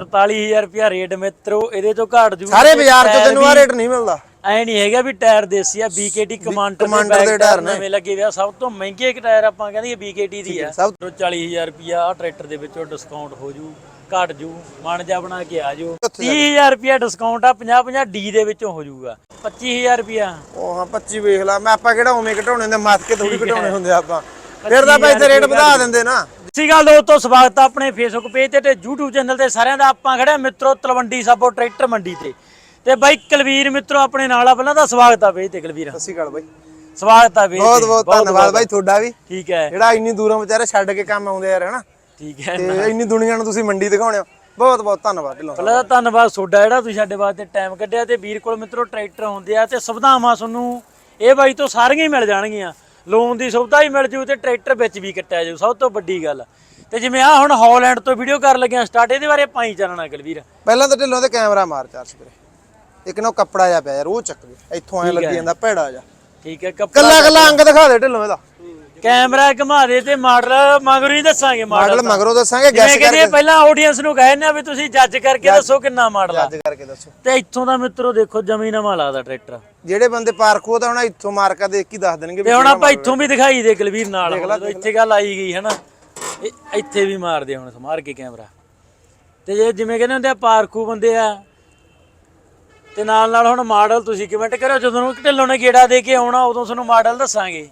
43000 ਰੁਪਿਆ ਰੇਟ ਮਿੱਤਰੋ ਇਹਦੇ ਤੋਂ ਘਾਟ ਜੂ ਸਾਰੇ ਬਾਜ਼ਾਰ 'ਚ ਤੈਨੂੰ ਆ ਰੇਟ ਨਹੀਂ ਮਿਲਦਾ। ਐ ਨਹੀਂ ਹੈਗਾ ਵੀ ਟਾਇਰ ਦੇਸੀ ਆ BKT ਕਮਾਂਡਰ Commander ਦੇ ਟਾਇਰ ਨੇ। ਨਵੇਂ ਲੱਗੇ ਹੋਏ ਆ ਸਭ ਤੋਂ ਮਹਿੰਗੇ ਇੱਕ ਟਾਇਰ ਆਪਾਂ ਕਹਿੰਦੇ BKT ਦੀ ਆ। ਸਭ 40000 ਰੁਪਿਆ ਆ ਟਰੈਕਟਰ ਦੇ ਵਿੱਚੋਂ ਡਿਸਕਾਊਂਟ ਹੋ ਜੂ ਘਟ ਜੂ ਮਨ ਜਾ ਬਣਾ ਕੇ ਆ ਜਾਓ। 30000 ਰੁਪਿਆ ਡਿਸਕਾਊਂਟ ਆ 50 50 D ਦੇ ਵਿੱਚੋਂ ਹੋ ਜੂਗਾ। 25000 ਰੁਪਿਆ ਉਹ ਹਾਂ 25 ਵੇਖ ਲਾ ਮੈਂ ਆਪਾਂ ਕਿਹੜਾ ਉਵੇਂ ਘਟਾਉਣੇ ਹੁੰਦੇ ਮੱਥ ਕੇ ਥੋੜੀ ਘਟਾਉਣੇ ਹੁੰਦੇ ਆਪਾਂ। ਫਿਰ ਤਾਂ ਤੇ ਰੇਟ ਵਧਾ ਦਿੰਦੇ ਨਾ। ਸਤਿ ਗੱਲ ਦੋਸਤੋ ਸਵਾਗਤ ਆ ਆਪਣੇ ਫੇਸਬੁੱਕ ਪੇਜ ਤੇ ਤੇ YouTube ਚੈਨਲ ਤੇ ਸਾਰਿਆਂ ਦਾ। ਆਪਾਂ ਖੜੇ ਆ ਮਿੱਤਰੋ ਤਲਵੰਡੀ ਸਾਬੋ ਟਰੈਕਟਰ ਮੰਡੀ ਤੇ। ਤੇ ਬਾਈ ਕੁਲਵੀਰ ਮਿੱਤਰੋ ਆਪਣੇ ਨਾਲ ਆ ਪਹਿਲਾਂ ਤਾਂ ਸਵਾਗਤ ਆ ਪੇਜ ਤੇ ਕੁਲਵੀਰ। ਸਤਿ ਸ਼੍ਰੀ ਅਕਾਲ ਬਾਈ। ਸਵਾਗਤ ਆ ਪੇਜ ਬਹੁਤ ਬਹੁਤ ਧੰਨਵਾਦ ਬਾਈ ਤੁਹਾਡਾ ਵੀ। ਠੀਕ ਹੈ। ਜਿਹੜਾ ਇੰਨੀ ਦੂਰੋਂ ਵਿਚਾਰੇ ਛੱਡ ਕੇ ਕੰਮ ਆਉਂਦੇ ਯਾਰ ਹਨਾ? ਠੀਕ ਹੈ। ਤੇ ਇੰਨੀ ਦੁਨੀਆ ਨੂੰ ਤੁਸੀਂ ਮੰਡੀ ਦਿਖਾਉਣੇ ਹੋ। ਬਹੁਤ ਬਹੁਤ ਧੰਨਵਾਦ ਢਿੱਲੋਂ। ਪਹਿਲਾਂ ਤਾਂ ਧੰਨਵਾਦ ਤੁਹਾਡਾ ਜਿਹੜਾ ਤੁਸੀਂ ਸਾਡੇ ਵਾਸਤੇ ਟਾਈਮ ਕੱਢਿਆ ਤੇ ਵੀਰ ਕੋਲ ਮਿੱਤਰੋ ਟਰੈਕਟਰ ਹੁੰਦੇ ਆ ਤੇ ਸੁਵਿਧਾਵਾਂ ਤੁਹਾਨੂੰ ਇਹ ਬਾਈ ਤੋਂ ਸਾਰੀਆਂ ਹੀ ਮਿਲ ਜਾਣਗੀਆਂ। ਲੋਨ ਦੀ ਸੁਵਿਧਾ ਹੀ ਮਿਲ ਜੂ ਤੇ ਟਰੈਕਟਰ ਵਿੱਚ ਵੀ ਕੱਟਿਆ ਜਾਊ ਸਭ ਤੋਂ ਵੱਡੀ ਗੱਲ। ਤੇ ਜਿਵੇਂ ਆ ਹੁਣ ਹਾਲੈਂਡ ਤੋਂ ਵੀਡੀਓ ਕਰਨ ਲੱਗਿਆ ਸਟਾਰਟ ਇਹਦੇ ਬਾਰੇ ਪਾਈ ਚੱਲਣਾ ਕੁਲਵੀਰ। ਪਹਿਲਾਂ ਤਾਂ ਢਿੱਲੋਂ ਤੇ ਕੈਮਰਾ ਮਾਰ ਚਾਰ ਸਪਰੇ। ਇੱਕ ਨਾ ਕੱਪੜਾ ਜਾ ਪਿਆ ਯਾਰ ਉਹ ਚੱਕ ਦੇ ਇੱਥੋਂ ਐ ਲੱਗੀ ਜਾਂਦਾ ਭੈੜਾ ਜਾ ਠੀਕ ਹੈ ਕੱਪੜਾ ਕੱਲਾ ਕੱਲਾ ਅੰਗ ਦਿਖਾ ਦੇ ਢਿੱਲੋਂ ਇਹਦਾ। ਕੈਮਰਾ ਘੁਮਾ ਦੇ ਤੇ ਮਾਡਲ ਮਗਰੋਂ ਹੀ ਦੱਸਾਂਗੇ ਮਾਡਲ ਮਾਡਲ ਮਗਰੋਂ ਦੱਸਾਂਗੇ ਗੈਸ ਜਿਵੇਂ ਕਹਿੰਦੇ ਪਹਿਲਾਂ ਆਡੀਅנס ਨੂੰ ਕਹੇ ਨੇ ਵੀ ਤੁਸੀਂ ਜੱਜ ਕਰਕੇ ਦੱਸੋ ਕਿੰਨਾ ਮਾਡਲ ਆ। ਜੱਜ ਕਰਕੇ ਦੱਸੋ। ਤੇ ਇੱਥੋਂ ਦਾ ਮਿੱਤਰੋ ਦੇਖੋ ਜਮੀ ਨਵਾਂ ਲੱਗਦਾ ਟਰੈਕਟਰ ਜਿਹੜੇ ਬੰਦੇ ਪਾਰਕ ਉਹ ਤਾਂ ਹੁਣ ਇੱਥੋਂ ਮਾਰਕਾ ਦੇਖ ਕੇ ਦੱਸ ਦੇਣਗੇ ਵੀ ਤੇ ਹੁਣ ਆਪਾਂ ਇੱਥੋਂ ਵੀ ਦਿਖਾਈ ਦੇ ਕੁਲਵੀਰ ਨਾਲ। ਜਦੋਂ ਇੱਥੇ ਗੱਲ ਆਈ ਗਈ ਹੈ ਨਾ ਇਹ ਇੱਥੇ ਵੀ ਮਾਰਦੇ ਹੁਣ ਸਮਾਰ ਕੇ ਕੈਮਰਾ। ਤੇ ਜੇ ਜਿਵੇਂ ਕਹਿੰਦੇ ਹੁੰਦੇ ਆ ਪਾਰਕੂ ਬੰਦੇ ਆ। ਤੇ ਨਾਲ ਨਾਲ ਹੁਣ ਮਾਡਲ ਤੁਸੀਂ ਕਮੈਂਟ ਕਰਿਓ ਜਦੋਂ ਨੂੰ ਢਿੱਲੋਂ ਨੇ ਗੇੜਾ ਦੇ ਕੇ ਆਉਣਾ ਉਦੋਂ ਤੁਹਾਨੂੰ ਮਾਡਲ ਦੱਸਾਂਗੇ।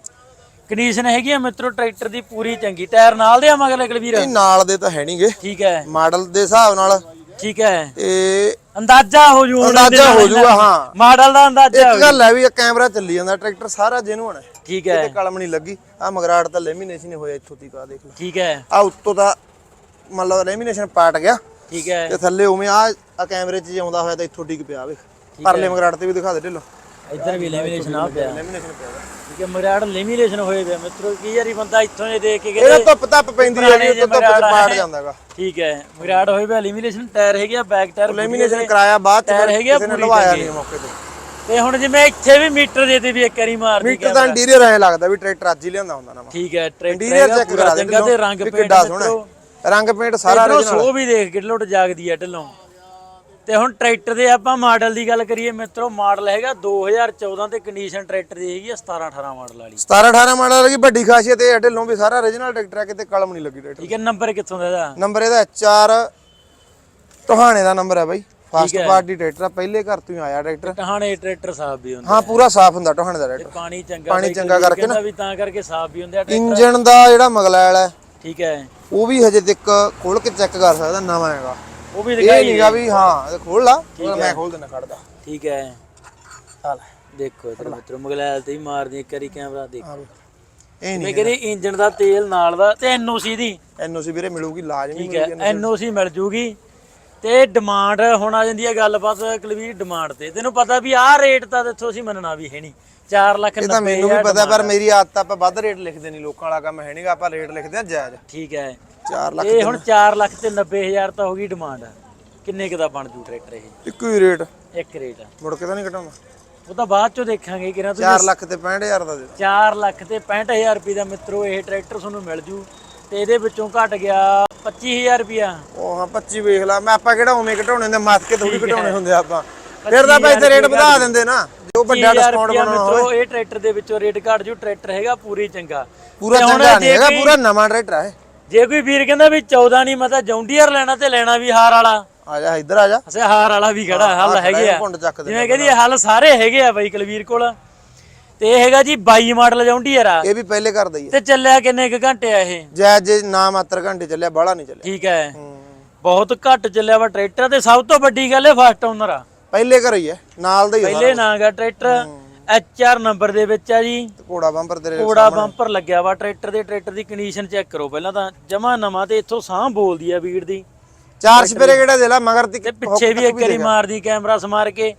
ਕੰਡੀਸ਼ਨ ਹੈਗੀ ਆ ਮਿੱਤਰੋ ਟਰੈਕਟਰ ਦੀ ਪੂਰੀ ਚੰਗੀ। ਟਾਇਰ ਨਾਲ ਦੇ ਆ ਮਗਲੇ ਕੁਲਵੀਰ? ਇਹ ਨਾਲ ਦੇ ਤਾਂ ਹੈ ਨਹੀਂਗੇ ਠੀਕ ਹੈ। ਮਾਡਲ ਦੇ ਹਿਸਾਬ ਨਾਲ। ਠੀਕ ਹੈ। ਇਹ ਅੰਦਾਜ਼ਾ ਹੋ ਜੂ ਅੰਦਾਜ਼ਾ ਹੋ ਜਾਊਗਾ, ਹਾਂ। ਮਾਡਲ ਦਾ ਅੰਦਾਜ਼ਾ ਇੱਕ ਗੱਲ ਹੈ ਵੀ ਇਹ ਕੈਮਰਾ ਚੱਲੀ ਜਾਂਦਾ ਟਰੈਕਟਰ ਸਾਰਾ ਜਿਹਨੂੰ ਹੈ। ਠੀਕ ਹੈ। ਤੇ ਕਲਮ ਨਹੀਂ ਲੱਗੀ। ਆ ਮਗਰਾੜ ਤਾਂ ਲੈਮੀਨੇਸ਼ਨ ਹੀ ਹੋਇਆ ਇੱਥੋਂ ਤੀਕ ਆ ਦੇਖ ਲੈ ਠੀਕ ਹੈ। ਆ ਉੱਤੋਂ ਦਾ ਮੰਨ ਲਓ ਲੈਮੀਨੇਸ਼ਨ ਪਾਟ ਗਿਆ। ਠੀਕ ਹੈ। ਤੇ ਥੱਲੇ ਉਵੇਂ ਆ ਆ ਕੈਮਰੇ 'ਚ ਜੇ ਆਉਂਦਾ ਹੋਇਆ ਤਾਂ ਇੱਥੋਂ ਡਿੱਗ ਪਿਆ ਵੇਖ। ਪਰਲੇ ਮਗਰਾੜ ਤੇ ਵੀ ਦਿਖਾ ਦੇ ਢਿੱਲੋ। ਇੱਧਰ ਵੀ ਲੈਮੀਨੇਸ਼ਨ ਆ ਪਿਆ। ਲੈਮੀਨੇਸ਼ਨ ਪਿਆ ਵਾ। ਠੀਕ ਹੈ ਮਰਾੜ ਲੈਮੀਨੇਸ਼ਨ ਹੋਏ ਵੇ ਮਿੱਤਰੋ ਕੀ ਯਾਰੀ ਬੰਦਾ ਇੱਥੋਂ ਜੇ ਦੇਖ ਕੇ ਇਹਦਾ ਕਹਿੰਦੇ ਧੁੱਪ ਧੱਪ ਪੈਂਦੀ ਹੈ ਜੀ ਧੁੱਪ 'ਚ ਹੈ। ਜਾਂਦਾਗਾ ਠੀਕ ਹੈ ਮਰਾੜ ਹੋਏ ਵੇ ਲੈਮੀਨੇਸ਼ਨ ਟਾਇਰ ਹੈਗੇ ਆ ਬੈਕ ਟਾਇਰ ਲੈਮੀਨੇਸ਼ਨ ਕਰਾਇਆ ਬਾਅਦ ਚ ਟਾਇਰ ਹੈਗੇ ਆ ਪੂਰੀ ਲਵਾਇਆ। ਨਹੀਂ ਮੌਕੇ ਤੇ ਤੇ ਹੁਣ ਜਿਵੇਂ ਇੱਥੇ ਵੀ ਮੀਟਰ ਦੇ ਤੇ ਵੀ ਇੱਕ ਵਾਰੀ ਮਾਰਦੀ ਮੀਟਰ ਦਾ ਇੰਟੀਰੀਅਰ ਐ ਲੱਗਦਾ ਵੀ ਟਰੈਕਟਰ ਅੱਜ ਹੀ ਲਿਆਂਦਾ ਹੁੰਦਾ ਨਾ ਠੀਕ ਹੈ ਟਰੈਕਟਰ ਚੈੱਕ ਕਰਾ ਦੇ ਚੰਗਾ ਤੇ ਰੰਗ ਪੇਂਟ। ਰੰਗ ਪੇਂਟ ਸਾਰਾ ਸੋ ਵੀ ਦੇਖ ਕਿ ਲੁੱਟ ਜਾਗਦੀ ਹੈ ਢਿੱਲੋਂ ਤੇ ਹੁਣ ਟਰੈਕਟਰ ਦੇ ਆਪਾਂ ਮਾਡਲ ਦੀ ਗੱਲ ਕਰੀਏ ਮਿੱਤਰੋ ਮਾਡਲ ਹੈਗਾ 2014 ਤੇ ਕੰਡੀਸ਼ਨ ਟਰੈਕਟਰ ਦੀ ਹੈਗੀ ਆ 17 18 ਮਾਡਲ ਵਾਲੀ। 17 18 ਮਾਡਲ ਵਾਲੀ ਵੱਡੀ ਖਾਸੀਅਤ ਇਹ ਹੈ ਢਿੱਲੋਂ ਵੀ ਸਾਰਾ origignal ਟਰੈਕਟਰ ਹੈ ਕਿਤੇ ਕਲਮ ਨਹੀਂ ਲੱਗੀ ਟਰੈਕਟਰ ਠੀਕ ਹੈ ਨੰਬਰ ਕਿੱਥੋਂ ਦਾ ਇਹਦਾ? ਨੰਬਰ ਇਹਦਾ 4 ਟੋਹਾਣੇ ਦਾ ਨੰਬਰ ਹੈ ਬਾਈ ਫਾਸਟ ਪਾਰਟੀ ਟਰੈਕਟਰ ਆ ਪਹਿਲੇ ਘਰ ਤੋਂ ਹੀ ਆਇਆ ਟਰੈਕਟਰ। ਟਹਾਣੇ ਟਰੈਕਟਰ ਸਾਫ਼ ਵੀ ਹੁੰਦੇ ਹਾਂ ਪੂਰਾ ਸਾਫ਼ ਹੁੰਦਾ ਟੋਹਾਣੇ ਦਾ ਟਰੈਕਟਰ। ਪਾਣੀ ਚੰਗਾ ਪਾਣੀ ਚੰਗਾ ਕਰਕੇ ਕਹਿੰਦਾ ਵੀ ਤਾਂ ਕਰਕੇ ਸਾਫ਼ ਵੀ ਹੁੰਦੇ ਟਰੈਕਟਰ ਇੰਜਨ ਦਾ ਜਿਹੜਾ ਮਗਲੈਲ ਹੈ ਠੀਕ ਹੈ। ਉਹ ਵੀ ਹਜੇ ਤੱਕ ਖੋਲ ਕੇ ਚੈੱਕ ਕਰ ਸਕਦਾ ਨਵਾਂ ਹੈਗਾ। ਉਹ ਵੀ ਇਹ ਦਿਖਾਈ ਨਹੀਂਗਾ ਵੀ ਹਾਂ ਇਹ ਖੋਲ ਲਾ ਮੈਂ ਖੋਲ ਦੇਣਾ ਖੜਦਾ ਠੀਕ ਹੈ। ਆ ਲੈ ਦੇਖੋ ਇਧਰ ਮਿੱਤਰੋ ਮਗਲੈਲ ਤੇ ਹੀ ਮਾਰਦੀ ਇੱਕ ਵਾਰੀ ਕੈਮਰਾ ਦੇਖ। ਆ ਵੇ। ਇਹ ਮੈਂ ਨਹੀਂ ਕਹਿੰਦੀ ਇੰਜਨ ਦਾ ਤੇਲ ਨਾਲ ਦਾ ਤੇ ਐਨਓਸੀ ਦੀ। ਐਨਓਸੀ ਵੀਰੇ ਮਿਲੂਗੀ ਲਾਜ਼ਮੀ ਠੀਕ ਹੈ ਐਨਓਸੀ। ਮਿਲ ਜੂਗੀ। ਤੇ ਡਿਮਾਂਡ ਹੁਣ ਆ ਜਾਂਦੀ ਹੈ ਗੱਲਬਾਤ ਕਲਵੀਰ ਡਿਮਾਂਡ ਤੇ। ਤੈਨੂੰ ਪਤਾ ਵੀ ਆਹ ਰੇਟ ਤਾਂ ਦੇਖੋ ਅਸੀਂ ਮੰਨਣਾ ਵੀ ਹੈ ਨਹੀਂ 4 ਲੱਖ ਇਹ ਤਾਂ ਮੈਨੂੰ ਵੀ ਪਤਾ ਪਰ ਮੇਰੀ ਆਦਤ ਆ, ਆਪਾਂ ਵੱਧ ਰੇਟ ਲਿਖਦੇ ਨਹੀਂ ਲੋਕਾਂ ਵਾਲਾ ਕੰਮ ਹੈ ਨਹੀਂਗਾ ਆਪਾਂ ਰੇਟ ਲਿਖਦੇ ਆ ਜਾਇਜ਼। ਠੀਕ ਹੈ। 4 ਲੱਖ ਇਹ ਹੁਣ 4 ਲੱਖ ਤੇ 90000 ਤਾਂ ਹੋ ਗਈ ਡਿਮਾਂਡ। ਕਿੰਨੇ ਕੁ ਦਾ ਬਣ ਜੂ ਟਰੈਕਟਰ ਇਹ? ਇੱਕੋ ਹੀ ਰੇਟ। ਇੱਕ ਰੇਟ ਮੁੜ ਕੇ ਤਾਂ ਨਹੀਂ ਘਟਾਉਂਦਾ ਉਹ ਤਾਂ ਬਾਅਦ ਚੋਂ ਦੇਖਾਂਗੇ ਕਿਰਾਂ ਤੁਸੀਂ 4 ਲੱਖ ਤੇ 65000 ਦਾ ਦੇ 4 ਲੱਖ ਤੇ 65000 ਰੁਪਏ ਦਾ ਮਿੱਤਰੋ ਇਹ ਟਰੈਕਟਰ ਤੁਹਾਨੂੰ ਮਿਲ ਜੂ। ਤੇ ਇਹਦੇ ਵਿੱਚੋਂ ਘਟ ਗਿਆ 25000 ਰੁਪਿਆ ਉਹ ਹਾਂ 25 ਵੇਖ ਲਾ। ਮੈਂ ਆਪਾਂ ਕਿਹੜਾ ਉਵੇਂ ਘਟਾਉਣੇ ਹੁੰਦੇ ਮੱਥ ਕੇ ਥੋੜੀ ਘਟਾਉਣੇ ਹੁੰਦੇ ਆਪਾਂ। ਫਿਰ ਤਾਂ ਭਾਈ ਤੇ ਰੇਟ ਵਧਾ ਦਿੰਦੇ ਨਾ। ਜੋ ਵੱਡਾ ਡਿਸਕਾਊਂਟ ਬਣਾਉਣਾ ਮਿੱਤਰੋ ਇਹ ਟਰੈਕਟਰ ਦੇ ਵਿੱਚੋਂ ਰੇਟ ਘਟ ਜੂ ਟਰੈਕਟਰ ਹੈਗਾ ਪੂਰੀ ਚੰਗਾ। ਪੂਰਾ ਚੰਗਾ ਨਹੀਂ ਹੈਗਾ ਪੂਰਾ ਨਵਾਂ ਟਰੈਕਟਰ ਹੈ ਜੇ ਕੋਈ ਵੀਰ ਕਹਿੰਦਾ ਵੀ 14 ਨਹੀਂ ਮੈਂ ਤਾਂ ਜੌਂਡੀਅਰ ਲੈਣਾ ਤੇ ਲੈਣਾ ਵੀ ਹਾਰ ਵਾਲਾ। ਆ ਜਾ ਇੱਧਰ ਆ ਜਾ। ਅਸੇ ਹਾਰ ਵਾਲਾ ਵੀ ਖੜਾ ਹੱਲ ਹੈਗੇ ਆ। ਜਿਵੇਂ ਕਹਿੰਦੀ ਹੱਲ ਸਾਰੇ ਹੈਗੇ ਆ ਬਾਈ ਕੁਲਵੀਰ ਕੋਲ। ਤੇ ਇਹ ਹੈਗਾ ਜੀ 22 ਮਾਡਲ ਜੌਂਡੀਅਰ ਆ। ਇਹ ਵੀ ਪਹਿਲੇ ਕਰ ਦਈਏ ਤੇ ਚੱਲਿਆ ਕਿੰਨੇ ਕੁ ਘੰਟੇ ਆ ਇਹ? ਜੈ ਜੇ ਨਾ ਮਾਤਰ ਘੰਟੇ ਚੱਲਿਆ ਬਾਹਲਾ ਨਹੀਂ ਚੱਲਿਆ। ਠੀਕ ਹੈ। ਹੂੰ। ਬਹੁਤ ਘੱਟ ਚੱਲਿਆ ਵਾ ਟਰੈਕਟਰ ਤੇ ਸਭ ਤੋਂ ਵੱਡੀ ਗੱਲ ਹੈ ਫਸਟ ਓਨਰ ਆ। ਪਹਿਲੇ ਘਰ ਹੀ ਹੈ ਨਾਲ ਦਾ ਹੀ ਪਹਿਲੇ ਨਾਂ ਗਾ ਟਰੈਕਟਰ HR ਨੰਬਰ ਦੇ ਵਿੱਚ ਆ ਜੀ। ਘੋੜਾ ਬੰਪਰ ਤੇਰੇ ਕੋੜਾ ਬੰਪਰ ਲੱਗਿਆ ਵਾ ਟਰੈਕਟਰ ਦੇ ਟਰੈਕਟਰ ਦੀ ਕੰਡੀਸ਼ਨ ਚੈੱਕ ਕਰੋ ਪਹਿਲਾਂ ਤਾਂ। ਜਮਾ ਨਵਾਂ ਤੇ ਇੱਥੋਂ ਸਾਹ ਬੋਲਦੀ ਆ ਵੀਰ ਦੀ। ਚਾਰ ਸਪੇਰੇ ਕਿਹੜਾ ਦੇ ਲਾ ਮਗਰ ਤੀ ਪਿੱਛੇ ਵੀ ਇੱਕ ਵਾਰੀ ਮਾਰਦੀ ਕੈਮਰਾ ਸਮਾਰ ਕੇ।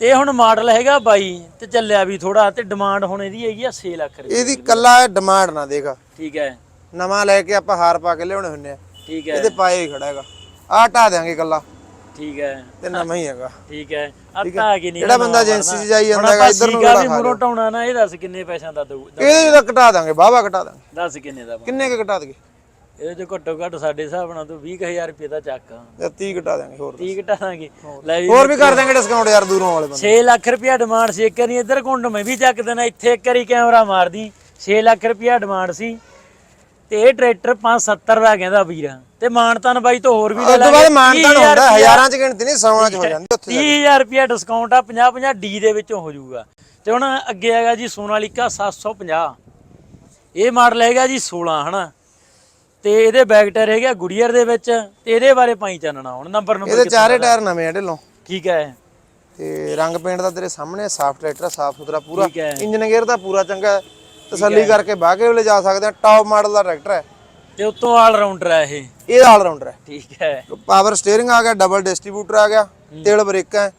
ਤੇ ਹੁਣ ਮਾਡਲ ਹੈਗਾ 22 ਤੇ ਚੱਲਿਆ ਵੀ ਥੋੜਾ ਤੇ ਡਿਮਾਂਡ ਹੁਣ ਇਹਦੀ ਹੈਗੀ ਆ 6 ਲੱਖ ਰੁਪਏ ਇਹਦੀ ਕੱਲਾ ਡਿਮਾਂਡ ਨਾ ਦੇਖ ਠੀਕ ਹੈ। ਨਵਾਂ ਲੈ ਕੇ ਆਪਾਂ ਹਾਰ ਪਾ ਕੇ ਲਿਆਉਣੇ ਹੁੰਨੇ ਆ। ਠੀਕ ਹੈ। ਇਹਦੇ ਪਾਏ ਹੀ ਖੜਾ ਹੈਗਾ। ਆਹ ਢਾ ਦਿਆਂਗੇ ਕੱਲਾ। ਠੀਕ ਹੈ। ਤੇ ਨਵਾਂ ਹੀ ਹੈਗਾ। ਠੀਕ ਹੈ। ਅੱਤਾ ਆ ਕੇ ਨਹੀਂ ਜਿਹੜਾ ਬੰਦਾ ਏਜੰਸੀ 'ਚ ਜਾਈ ਜਾਂਦਾ ਹੈਗਾ ਇੱਧਰ ਨੂੰ ਵੀ ਮੂਰੋਂ ਟਾਉਣਾ ਨਾ ਇਹ ਦੱਸ ਕਿੰਨੇ ਪੈਸਿਆਂ ਦਾ ਦਊ ਇਹਦੇ ਤਾਂ ਘਟਾ ਦਾਂਗੇ ਬਾਵਾ ਘਟਾ ਦਾਂਗੇ। ਦੱਸ ਕਿੰਨੇ ਦਾ? ਕਿੰਨੇ ਕ ਘਟਾ ਦਗੇ ਇਹਦੇ ਚ ਘੱਟੋ ਘੱਟ ਸਾਡੇ ਹਿਸਾਬ ਨਾਲ ਤੋਂ 20000 ਰੁਪਏ ਦਾ ਚੱਕ। ਆ ਜਾਂ 30 ਘਟਾ ਦਿਆਂਗੇ ਹੋਰ 30 ਘਟਾ ਦਾਂਗੇ। ਲੈ ਵੀ ਹੋਰ ਵੀ ਕਰ ਦਿਆਂਗੇ ਡਿਸਕਾਊਂਟ ਯਾਰ ਦੂਰੋਂ ਵਾਲੇ ਬੰਦੇ। 6 ਲੱਖ ਰੁਪਇਆ ਡਿਮਾਂਡ ਸੀ ਇੱਕ ਵਾਰੀ ਇੱਧਰ ਕੁੰਡ ਮੈਂ ਵੀ ਚੱਕ ਦੇਣਾ ਇੱਥੇ ਇੱਕ ਵਾਰੀ ਕੈਮਰਾ ਮਾਰਦੀ। 6 ਲੱਖ ਰੁਪਇਆ ਡਿਮਾਂਡ ਸੀ। ਤੇ ਇਹ ਟਰੈਕਟਰ 570 ਦਾ ਕਹਿੰਦਾ ਵੀਰ। ਤੇ ਮਾਨਤਨ ਬਾਈ ਤੋਂ ਹੋਰ ਵੀ ਲੈ ਉਸ ਤੋਂ ਬਾਅਦ ਮਾਨਤਾਨ 30,000 ਹੁੰਦਾ ਹਜ਼ਾਰਾਂ ਚ ਗਿਣਤੀ ਨਹੀਂ ਸੌਆਂ ਚ ਹੋ ਜਾਂਦੀ ਉੱਥੇ 30000 ਰੁਪਇਆ ਡਿਸਕਾਊਂਟ ਆ 50 50 ਡੀ ਦੇ ਵਿੱਚੋਂ ਹੋ ਜਾਊਗਾ। ਤੇ ਹੁਣ ਅੱਗੇ ਹੈਗਾ ਜੀ ਸੋਨਾਲੀਕਾ 750 ਇਹ ਮਾਡਲ ਹੈਗਾ ਜੀ 16 ਹਨਾ? ਤੇ ਇਹਦੇ ਬੈਕ ਟਾਇਰ ਹੈਗਾ ਗੁੜੀਅਰ ਦੇ ਵਿੱਚ ਤੇ ਇਹਦੇ ਬਾਰੇ ਪਾਈ ਚਾਨਣਾ ਹੁਣ ਨੰਬਰ ਨੰਬਰ ਇਹਦੇ ਚਾਰੇ ਟਾਇਰ ਨਵੇਂ ਆ ਢਿੱਲੋਂ। ਠੀਕ ਹੈ। ਤੇ ਰੰਗ ਪੇਂਟ ਦਾ ਤੇਰੇ ਸਾਹਮਣੇ ਸਾਫ਼ ਟਰੈਕਟਰ ਸਾਫ਼ ਸੁਥਰਾ ਪੂਰਾ। ਇੰਜਨ ਗੇਅਰ ਦਾ ਪੂਰਾ ਚੰਗਾ। ਤਸੱਲੀ ਕਰਕੇ ਬਾਗੇ ਵੇਲੇ ਜਾ ਸਕਦੇ ਆ? ਟੌਪ ਮਾਡਲ ਦਾ ਟਰੈਕਟਰ ਹੈ। ਤੇ ਉੱਤੋਂ ਆਲ ਰਾਉਂਡਰ ਹੈ ਇਹ। ਇਹ ਆਲ ਰਾਉਂਡਰ ਹੈ। ਠੀਕ ਹੈ। ਪਾਵਰ ਸਟੀਅਰਿੰਗ ਆ ਗਿਆ ਡਬਲ ਡਿਸਟ੍ਰੀਬਿਊਟਰ ਆ ਗਿਆ ਤੇਲ ਬ੍ਰੇਕਾਂ ਹੈ।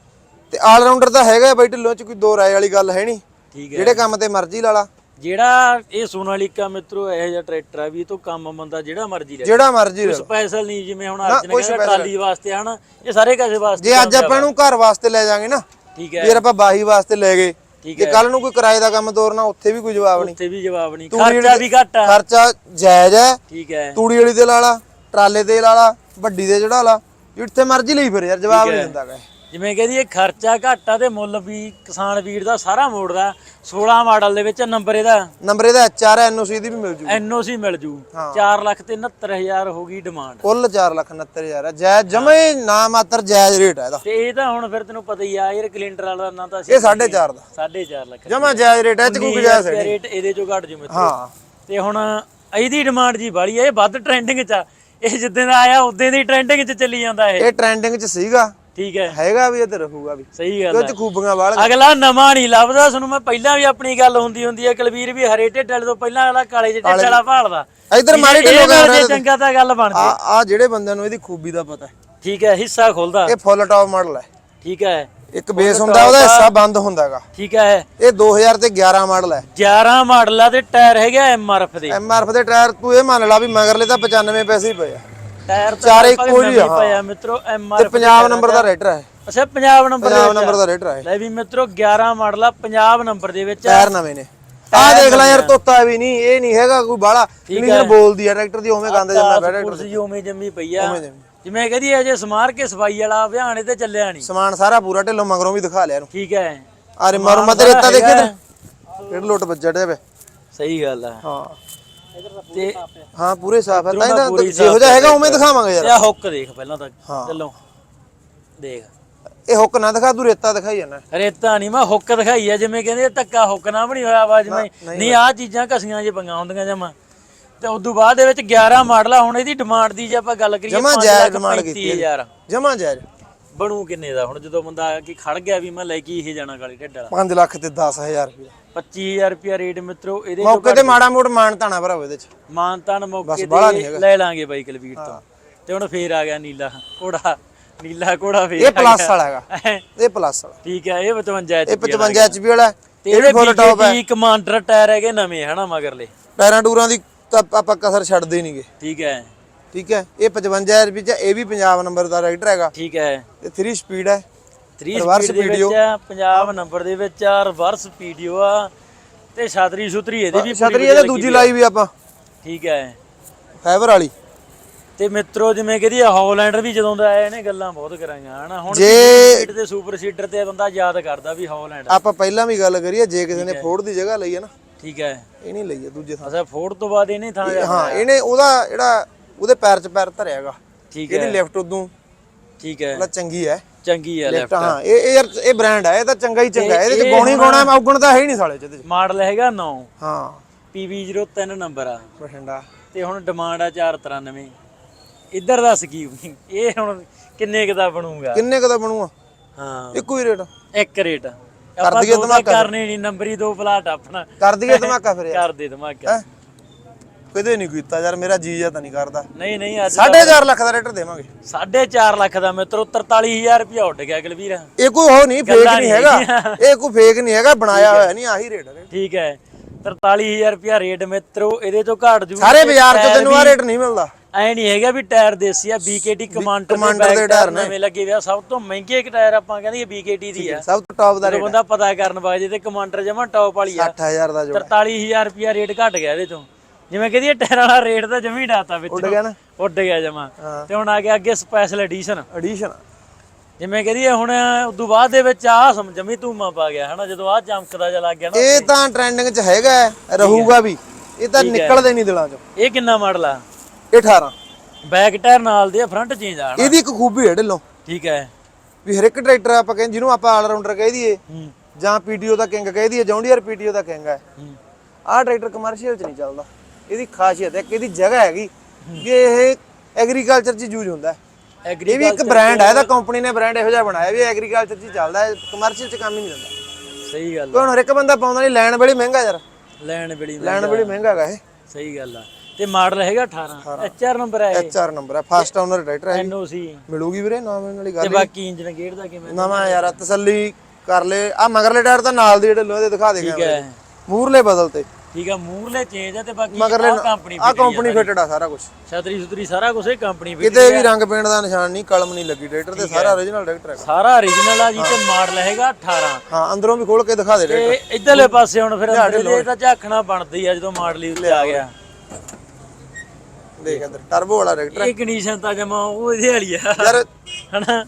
ਤੇ ਆਲ ਰਾਉਂਡਰ ਤਾਂ ਹੈਗਾ ਬਈ ਢਿੱਲੋਂ ਚ ਕੋਈ ਦੋ ਰਾਏ ਵਾਲੀ ਗੱਲ ਹੈ ਨਹੀਂ। ਠੀਕ ਹੈ। ਜਿਹੜੇ ਕੰਮ ਤੇ ਮਰਜ਼ੀ ਲਾ ਲਾ। ਜਿਹੜਾ ਇਹ ਸੋਨਾਲੀਕਾ ਮਿੱਤਰੋ ਇਹੋ ਜਿਹਾ ਟਰੈਕਟਰ ਆ ਵੀ ਇਹ ਤੋਂ ਕੰਮ ਬੰਦਾ ਜਿਹੜਾ ਮਰਜ਼ੀ ਲੈ ਜਿਹੜਾ ਮਰਜ਼ੀ ਲੈ ਲਾ। ਸਪੈਸ਼ਲ ਨਹੀਂ ਜਿਵੇਂ ਹੁਣ ਅਰਜਨ ਕਹਿੰਦਾ ਟਰਾਲੀ ਵਾਸਤੇ ਹਨ? ਇਹ ਸਾਰੇ ਕਾਸੇ ਵਾਸਤੇ ਜੇ ਅੱਜ ਆਪਾਂ ਨੂੰ ਘਰ ਵਾਸਤੇ ਲੈ ਜਾਾਂਗੇ ਨਾ ਠੀਕ ਹੈ। ਫਿਰ ਆਪਾਂ ਬਾਹੀ ਵਾਸਤੇ ਲੈ ਗਏ। ਠੀਕ ਜੇ ਕੱਲ ਨੂੰ ਕੋਈ ਕਿਰਾਏ ਦਾ ਕੰਮ ਤੋਰਨਾ ਉੱਥੇ ਵੀ ਕੋਈ ਜਵਾਬ ਨਹੀਂ। ਉੱਥੇ ਵੀ ਜਵਾਬ ਨਹੀਂ। ਤੂੜੀ ਖਰਚਾ ਵੀ ਘੱਟ ਆ। ਖਰਚਾ ਜਾਇਜ਼ ਹੈ। ਠੀਕ ਹੈ। ਤੂੜੀ ਵਾਲੀ ਤੇ ਲਾ ਲਾ ਟਰਾਲੇ ਤੇ ਲਾ ਲਾ ਵੱਡੀ ਤੇ ਚੜਾ ਲਾ। ਜਿੱਥੇ ਮਰਜ਼ੀ ਲਈ ਫਿਰ ਯਾਰ ਜਵਾਬ ਨਹੀਂ ਦਿੰਦਾ ਇਹ। ਜਿਵੇਂ ਕਹਿੰਦੀ ਇਹ ਖਰਚਾ ਘੱਟ ਤੇ ਮੁੱਲ ਵੀ ਕਿਸਾਨ ਵੀਰ ਦਾ ਸਾਰਾ ਮੋੜਦਾ। 16 ਮਾਡਲ ਦੇ ਵਿੱਚ ਨੰਬਰ ਇਹਦਾ? ਨੰਬਰ ਇਹਦਾ ਐਚਆਰ ਐਨਓਸੀ ਦੀ ਵੀ ਮਿਲ ਜੂ ਐਨਓਸੀ ਮਿਲ ਜੂ। 4 ਲੱਖ ਤੇ 69000 ਹੋ ਗਈ ਡਿਮਾਂਡ ਕੁੱਲ 469000 ਹੈ ਜਾਇਜ਼ ਜਮੇ ਨਾ ਮਾਤਰ ਜਾਇਜ਼ ਰੇਟ ਹੈ ਇਹਦਾ। ਤੇ ਇਹ ਤਾਂ ਹੁਣ ਫਿਰ ਤੈਨੂੰ ਪਤਾ ਹੀ ਆ 에ਅਰ ਕਲਿੰਡਰ ਵਾਲਾ ਨਾ ਤਾਂ ਇਹ 4.5 ਦਾ। 4.5 ਲੱਖ ਜਮਾ ਜਾਇਜ਼ ਰੇਟ ਹੈ ਚ ਕੋਈ ਗੁਜਾਇਸ਼ ਹੈ ਰੇਟ ਇਹਦੇ ਚੋਂ ਘੱਟ ਜੂ ਮਿੱਤਰੋ। ਹਾਂ। ਤੇ ਹੁਣ ਇਹਦੀ ਡਿਮਾਂਡ ਜੀ ਬਾਲੀ ਆ ਇਹ ਵੱਧ ਟ੍ਰੈਂਡਿੰਗ 'ਚ ਆ। ਇਹ ਜਿੱਦਾਂ ਦਾ ਆਇਆ ਉਦੋਂ ਦੀ ਟ੍ਰੈਂਡਿੰਗ 'ਚ ਚੱਲੀ ਜਾਂਦਾ ਇਹ। ਇਹ ਟ੍ਰੈਂਡਿੰਗ ਚ ਸੀਗਾ। ਠੀਕ ਹੈ। ਹੈਗਾ ਵੀ ਤੇ ਰਹੂਗਾ ਵੀ। ਸਹੀ ਗੱਲ ਹੈ। ਚ ਖੂਬੀਆਂ ਵਾਲ ਅਗਲਾ ਨਵਾਂ ਨਹੀਂ ਲੱਭਦਾ ਤੁਹਾਨੂੰ ਮੈਂ ਪਹਿਲਾਂ ਵੀ ਆਪਣੀ ਗੱਲ ਹੁੰਦੀ ਹੁੰਦੀ ਹੈ ਕਲਵੀਰ ਵੀ ਹਰੇ ਢਿੱਡ ਵਾਲੇ ਤੋਂ ਪਹਿਲਾਂ ਅਗਲਾ ਕਾਲੇ ਜਿਹੇ ਢਿੱਡ ਵਾਲਾ ਭਾਲਦਾ। ਇੱਧਰ ਮਾਰੀ ਢਿੱਲੋਂ ਜੇ ਚੰਗਾ ਤਾਂ ਗੱਲ ਬਣ ਆ ਜੇ। ਆ ਜਿਹੜੇ ਬੰਦਿਆਂ ਨੂੰ ਇਹਦੀ ਖੂਬੀ ਦਾ ਪਤਾ ਹੈ। ਠੀਕ ਹੈ ਹਿੱਸਾ ਖੁੱਲਦਾ। ਇਹ ਫੁੱਲ ਟੌਪ ਮਾਡਲ ਹੈ। ਠੀਕ ਹੈ। ਇੱਕ ਬੇਸ ਹੁੰਦਾ ਉਹਦਾ ਹਿੱਸਾ ਬੰਦ ਹੁੰਦਾ ਹੈਗਾ ਠੀਕ ਹੈ। ਇਹ 2000 ਤੇ 11 ਮਾਡਲ ਹੈ। 11 ਮਾਡਲ ਆ ਤੇ ਟਾਇਰ ਹੈਗਾ ਐਮਆਰਐਫ ਦੇ। ਐਮਆਰਐਫ ਦੇ ਟਾਇਰ ਤੂੰ ਇਹ ਮੰਨ ਲਾ ਵੀ ਮਗਰਲੇ ਤਾਂ 95 ਪੈਸੇ ਹੀ ਪਏ ਆ। ਟਾਇਰ ਤਾਂ ਚਾਰੇ ਲਗਭਗ ਇੱਕੋ ਜਿਹੇ ਆ, ਨਵੇਂ ਪਏ ਆ ਮਿੱਤਰੋ ਤੇ ਐਮਆਰਐਫ ਪੰਜਾਬ ਨੰਬਰ ਦਾ ਰੇਟਰ ਹੈ। ਅੱਛਾ ਪੰਜਾਬ ਨੰਬਰ ਦੇ ਪੰਜਾਬ ਵਿੱਚ ਨੰਬਰ ਦਾ ਰੇਟਰ ਹੈ। ਲੈ ਵੀ ਮਿੱਤਰੋ 11 ਮਾਡਲ ਆ ਪੰਜਾਬ ਨੰਬਰ ਦੇ ਵਿੱਚ ਆ। ਟਾਇਰ ਨਵੇਂ ਨੇ। ਆਹ ਦੇਖ ਲੈ ਯਾਰ ਤੋਤਾ ਵੀ ਨਹੀਂ ਇਹ ਨਹੀਂ ਹੈਗਾ ਕੋਈ ਬਾਲਾ ਇੰਗਲਿਸ਼ ਬੋਲਦੀ ਆ ਟਰੈਕਟਰ ਦੀ ਉਵੇਂ ਗੰਦ ਜੰਮਿਆ ਪਿਆ ਟਰੈਕਟਰ ਕੁਰਸੀ ਉਵੇਂ ਜੰਮੀ ਪਈ ਆ। ਉਵੇਂ ਜੰਮੀ। ਜਿਵੇਂ ਕਹਦੀ ਅਜੇ ਸਮਾਰ ਕੇ ਸਫ਼ਾਈ ਵਾਲਾ ਅਭਿਆਨ ਤੇ ਚੱਲਿਆ ਨਹੀਂ। ਸਮਾਨ ਸਾਰਾ ਪੂਰਾ ਢਿੱਲੋਂ ਮਗਰੋਂ ਵੀ ਦਿਖਾ ਲਿਆ ਇਹਨੂੰ। ਠੀਕ ਹੈ। ਆਰੇ ਮਰ ਮਤ ਰੇਤਾ ਦੇਖੇ ਤੇ ਰੇਡ ਲੋਟ ਵੱਜੜ ਵੇ। ਸਹੀ ਗੱਲ ਆ। ਹਾਂ। ਤੇ ਹਾਂ ਪੂਰੇ ਸਾਫ਼ ਹੈ ਤਾਂ ਇਹਦਾ ਪੂਰੀ ਜਿਹੋ ਜਿਹਾ ਹੈਗਾ ਉਵੇਂ ਦਿਖਾਵਾਂਗੇ ਯਾਰ ਇਹ ਹੁੱਕ ਦੇਖ ਪਹਿਲਾਂ ਤਾਂ ਹਾਂ। ਚੱਲੋ। ਦੇਖ। ਇਹ ਹੁੱਕ ਨਾ ਦਿਖਾ ਤੂੰ ਰੇਤਾ ਦਿਖਾਈ ਜਾਣਾ ਰੇਤਾ ਨਹੀਂ ਮੈਂ ਹੁੱਕ ਦਿਖਾਈ ਆ ਜਿਵੇਂ ਕਹਿੰਦੇ ਆ, ਧੱਕਾ ਹੁੱਕ ਨਾ ਬਣੀ ਹੋਇਆ ਵਾ ਜਿਵੇਂ ਨਹੀਂ ਆ ਚੀਜ਼ਾਂ ਘਸੀਆਂ ਜੇ ਪੰਗਾ ਹੁੰਦੀਆਂ ਜਮਾ। ਤੇ ਉਦੋਂ ਬਾਅਦ ਦੇ ਵਿੱਚ 11 ਮਾਡਲ ਆ ਹੁਣ ਇਹਦੀ ਡਿਮਾਂਡ ਦੀ ਜੇ ਆਪਾਂ ਗੱਲ ਕਰੀਏ ਜਮਾਂ ਜਾਇਜ਼ demand ਕੀਤੀ ਪੈਂਤੀ ਹਜ਼ਾਰ। ਜਮਾ ਜਾਇਜ਼। ਬਣੂ ਕਿੰਨੇ ਦਾ? ਹੁਣ ਜਦੋਂ ਬੰਦਾ ਆ ਕਿ ਖੜ ਗਿਆ ਵੀ ਮੈਂ ਲੈ ਕੇ ਇਹ ਜਾਣਾ ਕਾਲੀ ਢੱਡ ਵਾਲਾ। 5 ਲੱਖ ਤੇ 10000 ਰੁਪਏ 25000 ਰੁਪਿਆ ਰੇਟ ਮਿੱਤਰੋ ਇਹਦੇ ਮੌਕੇ ਤੇ ਮਾੜਾ ਮੋੜ ਮਾਨ ਤਾਣਾ ਭਰਾਓ ਇਹਦੇ ਚ। ਮਾਨਤਾਨ ਮੌਕੇ ਤੇ। ਲੈ ਲਾਂਗੇ ਬਾਈ ਕਲਵੀਰ ਤੋਂ। ਤੇ ਹੁਣ ਫੇਰ ਆ ਗਿਆ ਨੀਲਾ ਘੋੜਾ। ਨੀਲਾ ਘੋੜਾ ਫੇਰ ਇਹ ਪਲੱਸ। ਵਾਲਾ ਹੈਗਾ। ਇਹ ਪਲੱਸ ਵਾਲਾ। ਠੀਕ ਹੈ ਇਹ 55 ਇਹ ਚ 55 ਐਚਪੀ ਵਾਲਾ ਹੈ। ਤੇ ਇਹ ਵੀ ਫੁੱਲ ਟੌਪ ਹੈ। BKT ਕਮਾਂਡਰ ਟਾਇਰ ਹੈਗੇ ਨਵੇਂ ਹਨਾ ਮਗਰਲੇ? ਟਾਇਰਾਂ ਟੂਰਾਂ ਦੀ ਤਾਂ ਆਪਾਂ ਕਸਰ ਛੱਡਦੇ ਨਹੀਂਗੇ ਠੀਕ ਹੈ। ਠੀਕ ਹੈ ਇਹ 55 ਰੁਪਏ ਚ ਇਹ ਵੀ ਪੰਜਾਬ ਨੰਬਰ ਦਾ ਰਾਈਡਰ ਹੈਗਾ। ਠੀਕ ਹੈ। ਤੇ 3 ਸਪੀਡ ਹੈ 3 Reverse ਸਪੀਡ ਦੇ ਵਿੱਚ video। ਆ, ਪੰਜਾਬ ਨੰਬਰ ਦੇ ਵਿੱਚ ਆ ਰਿਵਰਸ ਵੀਡੀਓ ਆ। ਤੇ ਛਤਰੀ ਸੁਤਰੀ ਇਹਦੀ ਵੀ ਛਤਰੀ ਇਹਦੇ ਦੂਜੀ। ਲਾਈ ਵੀ ਆਪਾਂ। ਠੀਕ ਹੈ। ਫਾਈਬਰ ਵਾਲੀ। ਤੇ ਮਿੱਤਰੋ ਜਿਵੇਂ ਕਹਦੀ ਹੌਲੈਂਡਰ ਵੀ ਜਦੋਂ ਦਾ ਆਇਆ ਇਹਨੇ ਗੱਲਾਂ ਬਹੁਤ ਕਰਾਈਆਂ ਹਨਾ? ਹੁਣ ਜੇ- ਸਪੀਡ ਤੇ ਸੁਪਰ ਸੀਡਰ ਤੇ ਬੰਦਾ ਯਾਦ ਕਰਦਾ ਵੀ ਹੌਲੈਂਡ ਆਪਾਂ ਪਹਿਲਾਂ ਵੀ ਗੱਲ ਕਰੀਏ ਜੇ ਕਿਸੇ ਨੇ ਫੋਰਡ ਦੀ ਜਗ੍ਹਾ ਲਈ ਹੈ ਨਾ ਠੀਕ ਹੈ। ਇਹ ਨਹੀਂ ਲਈ ਹੈ ਦੂਜੇ ਥਾਂ। ਅਸਾ ਫੋਰਡ ਤੋਂ ਬਾਅਦ ਇਹਨੇ ਥਾਂ ਜਾ- ਹਾਂ ਇਹਨੇ ਉਹਦਾ ਜਿਹੜਾ ਉਹਦੇ ਪੈਰ 'ਚ ਪੈਰ ਧਰਿਆ ਹੈਗਾ ਠੀਕ ਇਹਦੀ ਹੈ ਲੈਫਟ ਉਦੋਂ। ਠੀਕ ਹੈ। ਮਤਲਬ ਚੰਗੀ ਹੈ। ਚੰਗੀ ਹੈ ਲੈਫਟ ਹਾਂ ਇਹ ਇਹ ਯਾਰ ਇਹ ਬ੍ਰਾਂਡ ਹੈ ਇਹ ਤਾਂ ਚੰਗਾ ਹੀ ਚੰਗਾ ਹੈ। ਇਹਦੇ 'ਚ ਗੋਣੀ ਗੋਣਾ ਔਗਣ ਤਾਂ ਹੈ ਹੀ ਨਹੀਂ ਸਾਲੇ 'ਚ ਇਹਦੇ 'ਚ। ਮਾਡਲ ਹੈਗਾ 9 ਹਾਂ। PV03 ਨੰਬਰ ਆ। ਬਠਿੰਡਾ। ਤੇ ਹੁਣ ਡਿਮਾਂਡ ਆ 493 ਇੱਧਰ ਦਾ ਸਕੀਮ ਇਹ ਹੁਣ ਕਿੰਨੇ ਕੁ ਦਾ ਬਣੂਗਾ? ਕਿੰਨੇ ਕਦਾ ਬਣੂਗਾ? ਹਾਂ। ਇੱਕੋ ਹੀ ਰੇਟ ਇੱਕ ਰੇਟ ਆਪਾਂ ਦਈਏ ਦੋ ਧਮਾਕਾ। ਕਰਨੇ ਨਹੀਂ ਨੰਬਰੀ ਦੋ ਪਲਾਟ ਆਪਣਾ। ਕਰ ਦਈਏ ਧਮਾਕਾ ਫਿਰ ਕਰ ਦੇ ਧਮਾਕਾ? ਕਦੇ ਨਹੀਂ ਕੀਤਾ ਯਾਰ ਮੇਰਾ ਜੀ ਜਾਂ ਤਾਂ ਨਹੀਂ ਕਰਦਾ। ਨਹੀਂ ਨਹੀਂ ਅੱਜ 4.5 ਲੱਖ ਦਾ ਰੇਟਰ ਦੇਵਾਂਗੇ। 4.5 ਲੱਖ ਦਾ ਮਿੱਤਰੋ 43000 ਰੁਪਇਆ ਉੱਡ ਗਿਆ ਗਲਵੀਰ ਇਹ ਕੋਈ ਹੋ ਨਹੀਂ ਫੇਕ ਨਹੀਂ ਹੈਗਾ। ਇਹ ਕੋਈ ਫੇਕ ਨਹੀਂ ਹੈਗਾ ਬਣਾਇਆ ਹੋਇਆ ਨਹੀਂ ਆਹੀ ਰੇਟ ਹੈ ਠੀਕ ਹੈ। 43000 ਰੁਪਇਆ ਰੇਟ ਮਿੱਤਰੋ ਇਹਦੇ ਤੋਂ ਘਾਟ ਜੂ ਸਾਰੇ ਬਾਜ਼ਾਰ 'ਚ ਤੈਨੂੰ ਆ ਰੇਟ ਨਹੀਂ ਮਿਲਦਾ। ਐ ਨਹੀਂ ਹੈਗਾ ਵੀ ਟਾਇਰ ਦੇਸੀ ਆ BKT ਕਮਾਂਡਰ ਦੇ ਟਾਇਰ ਨਵੇਂ ਲੱਗੇ ਹੋਏ ਆ। ਸਭ ਤੋਂ ਮਹਿੰਗੇ ਇੱਕ ਟਾਇਰ ਆਪਾਂ ਕਹਿੰਦੇ BKT ਦੀ ਆ। ਸਭ ਤੋਂ ਟੌਪ ਦਾ ਰੇਟ ਬੰਦਾ ਪਤਾ ਕਰਨ ਵਾਜੇ ਤੇ ਕਮਾਂਡਰ ਜਮਾ ਟੌਪ ਵਾਲੀ ਆ। 60000 ਦਾ ਜੋੜਾ 43000 ਰੁਪਿਆ ਰੇਟ ਘਟ ਗਿਆ ਇਹਦੇ ਤੋਂ। ਜਿਵੇਂ ਕਹਦੀ ਟਾਇਰਾਂ ਵਾਲਾ ਰੇਟ ਤਾਂ ਜਮੀ ਡਾਤਾ ਵਿੱਚ। ਉੱਡ ਗਿਆ ਨਾ? ਉੱਡ ਗਿਆ ਜਮਾ। ਤੇ ਹੁਣ ਆ ਗਿਆ ਅੱਗੇ ਸਪੈਸ਼ਲ ਐਡੀਸ਼ਨ ਐਡੀਸ਼ਨ ਜਿਵੇਂ ਕਹਦੀ ਹੁਣ ਉਦੋਂ ਬਾਅਦ ਦੇ ਵਿੱਚ ਆ ਜਮੀ ਧੂਮਾ ਪਾ ਗਿਆ ਹਨਾ? ਜਦੋਂ ਆ ਚਮਕਦਾ ਜਿਹਾ ਲੱਗ ਗਿਆ ਨਾ। ਇਹ ਤਾਂ ਟ੍ਰੈਂਡਿੰਗ 'ਚ ਹੈਗਾ ਰਹੂਗਾ ਵੀ। ਇਹ ਤਾਂ ਨਿਕਲਦੇ ਨਹੀਂ ਦਿਲਾਂ 'ਚੋਂ। ਇਹ ਕਿੰਨਾ ਮਾਡਲ ਆ? ਇਹ 18 ਬੈਕ ਟਾਇਰ ਨਾਲ ਦੇ ਫਰੰਟ ਚੇਂਜ ਆ ਇਹਦੀ ਇੱਕ ਖੂਬੀ ਹੈ ਢਿੱਲੋਂ। ਠੀਕ ਹੈ। ਵੀ ਹਰ ਇੱਕ ਟਰੈਕਟਰ ਆਪਾਂ ਕਹਿੰਦੇ ਜਿਹਨੂੰ ਆਪਾਂ ਆਲ ਰਾਉਂਡਰ ਕਹਿ ਦਈਏ ਜਾਂ ਪੀਟੀਓ ਦਾ ਕਿੰਗ ਕਹਿ ਦਈਏ ਜੌਂਡੀਅਰ ਪੀਟੀਓ ਦਾ ਕਿੰਗ ਹੂੰ। ਆਹ ਟਰੈਕਟਰ ਕਮਰਸ਼ੀਅਲ 'ਚ ਨਹੀਂ ਚੱਲਦਾ। ਇਹਦੀ ਖਾਸੀਅਤ ਹੈ ਕਿ ਇਹਦੀ ਜਗ੍ਹਾ ਹੈਗੀ ਕਿ ਇਹ ਐਗਰੀਕਲਚਰ 'ਚ ਯੂਜ਼ ਹੁੰਦਾ ਹੈ। ਇਹ ਵੀ ਇੱਕ ਬ੍ਰਾਂਡ ਹੈ ਇਹਦਾ ਕੰਪਨੀ ਨੇ ਬ੍ਰਾਂਡ ਇਹੋ ਜਿਹਾ ਬਣਾਇਆ ਵੀ ਐਗਰੀਕਲਚਰ 'ਚ ਹੀ ਚੱਲਦਾ ਹੈ ਕਮਰਸ਼ੀਅਲ 'ਚ ਕੰਮ ਹੀ ਨਹੀਂ ਦਿੰਦਾ ਸਹੀ ਗੱਲ ਕੋਈ ਹੁਣ ਇੱਕ ਬੰਦਾ ਪਾਉਂਦਾ ਨਹੀਂ ਲੈਣ ਬੜੀ ਮਹਿੰਗਾ ਯਾਰ। ਲੈਣ ਬੜੀ ਲੈਣ ਬੜੀ ਮਹਿੰਗਾ ਹੈਗਾ ਇਹ। ਸਹੀ ਗੱਲ ਆ। ਤੇ ਮਾਡਲ ਹੈਗਾ 18 ਐਚਆਰ ਨੰਬਰ ਹੈ ਐਚਆਰ ਨੰਬਰ ਹੈ ਫਸਟ ਓਨਰ ਟਰੈਕਟਰ ਹੈ ਐਨਓਸੀ ਮਿਲੂਗੀ ਵੀਰੇ ਨਾ ਮਿਲਣ ਵਾਲੀ ਤੇ ਗੱਲ ਬਾਕੀ ਇੰਜਨ ਗੇਅਰ ਦਾ ਕਿਵੇਂ? ਨਵਾਂ ਯਾਰ ਤਸੱਲੀ ਕਰ ਲੈ। ਆ ਮਗਰਲੇ ਟਾਇਰ ਤਾਂ ਨਾਲ ਦੇ ਜਿਹੜੇ ਲੋਹੇ ਦੇ ਦਿਖਾ ਦੇ ਠੀਕ ਹੈ। ਮੂਰਲੇ ਬਦਲਤੇ। ਠੀਕ ਆ ਮੂਰਲੇ ਚੇਂਜ ਆ ਤੇ ਬਾਕੀ ਮਗਰਲੇ ਆ ਕੰਪਨੀ ਆ ਕੰਪਨੀ ਫਿਟਡ ਆ ਸਾਰਾ। ਕੁਝ ਛਤਰੀ ਸੁਤਰੀ ਸਾਰਾ ਕੁਝ ਇਹ ਕੰਪਨੀ ਵੀ ਕਿਤੇ ਵੀ ਰੰਗ ਪੇਂਟ ਦਾ ਨਿਸ਼ਾਨ ਨਹੀਂ ਕਲਮ ਨਹੀਂ ਲੱਗੀ ਟਰੈਕਟਰ ਤੇ ਸਾਰਾ origignal ਟਰੈਕਟਰ ਹੈਗਾ। ਸਾਰਾ origignal ਆ ਜੀ ਤੇ ਮਾਡਲ ਹੈਗਾ 18 ਹਾਂ ਅੰਦਰੋਂ ਵੀ ਖੋਲ ਕੇ ਦਿਖਾ ਦੇ ਟਰੈਕਟਰ। ਤੇ ਇਧਰਲੇ ਪਾਸੇ ਹੁਣ ਫਿਰ ਅੰਦਰ ਇਹ ਤਾਂ ਝਾਕਣਾ ਬਣਦੀ ਆ ਜਦੋਂ ਮਾਡਲ ਹੀ ਉੱਤੇ ਆ ਗਿਆ। ਦੇਖ ਅੰਦਰ ਟਰਬੋ ਵਾਲਾ ਟਰੈਕਟਰ ਇਹ ਕੰਡੀਸ਼ਨ ਤਾਂ ਜਮਾ ਉਹ ਇਹਦੇ ਵਾਲੀ ਆ। ਯਾਰ ਹਨਾ?